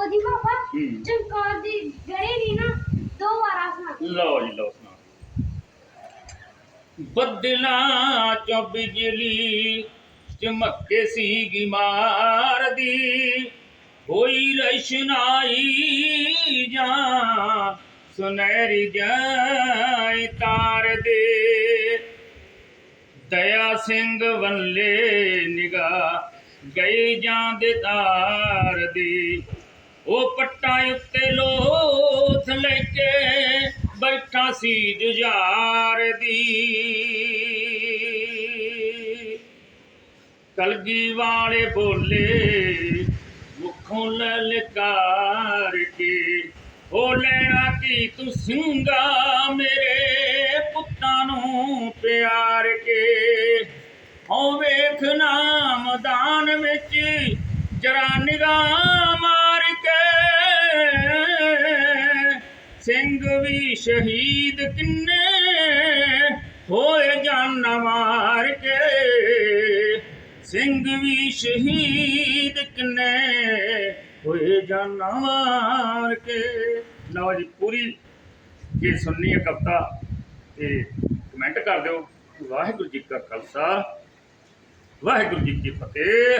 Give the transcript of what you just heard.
ਉਹਦੀ ਪਾਪਾ। ਹੂੰ। ਚਮਕੌਰ ਦੀ ਗੜੀ ਦੀ ਨਾ ਦੋ ਵਾਰਾਂ ਸੁਣਾ ਲਓ ਜੀ ਲਓ ਸੁਣਾ ਬੱਦਲਾਂ ਚੋਂ ਬਿਜਲੀ ਚਮਕੇ ਸੀਗੀ ਮਾਰਦੀ। ਹੋਈ ਰਸ਼ਨਾਈ ਜਾਂ ਸੁਨਹਿਰੀ ਜਾਈ ਤਾਰ ਦੇ। ਦਇਆ ਸਿੰਘ ਵੱਲੇ ਨਿਗਾ ਗਈ ਜਾਂਦੇ ਤਾਰ ਦੀ। ਉਹ ਪੱਟਾ ਉੱਤੇ ਲੋਥ ਲੈ ਕੇ ਬੈਠਾ ਸੀ ਜੁਝਾਰ ਦੀ। ਕਲਗੀ ਵਾਲੇ ਬੋਲੇ, ਮੁਖੋਂ ਲਲਕਾਰ ਕੇ ਉਹ ਲੈਣਾ ਕੀ ਤੂੰ ਸਿੰਘਾ ਮੇਰੇ ਪੁੱਤਾਂ ਨੂੰ ਪਿਆਰ ਕੇ। ਹਉ ਵੇਖ ਨਾਮਦਾਨ ਵਿੱਚ ਜਰਾ ਨਿਗਾਹ ਸਿੰਘ ਵੀ ਸ਼ਹੀਦ ਕਿੰਨੇ? ਹੋਏ ਜਾਨ ਮਾਰ ਕੇ। ਸਿੰਘ ਵੀ ਸ਼ਹੀਦ ਕਿੰਨੇ? ਹੋਏ ਜਾਨ ਮਾਰ ਕੇ। ਲਓ ਜੀ, ਪੂਰੀ ਜੇ ਸੁਣਨੀ ਹੈ ਕਵਿਤਾ, ਤੇ ਕਮੈਂਟ ਕਰ ਦਿਓ। ਵਾਹਿਗੁਰੂ ਜੀ ਕਾ ਖਾਲਸਾ, ਵਾਹਿਗੁਰੂ ਜੀ ਕੀ ਫਤਿਹ।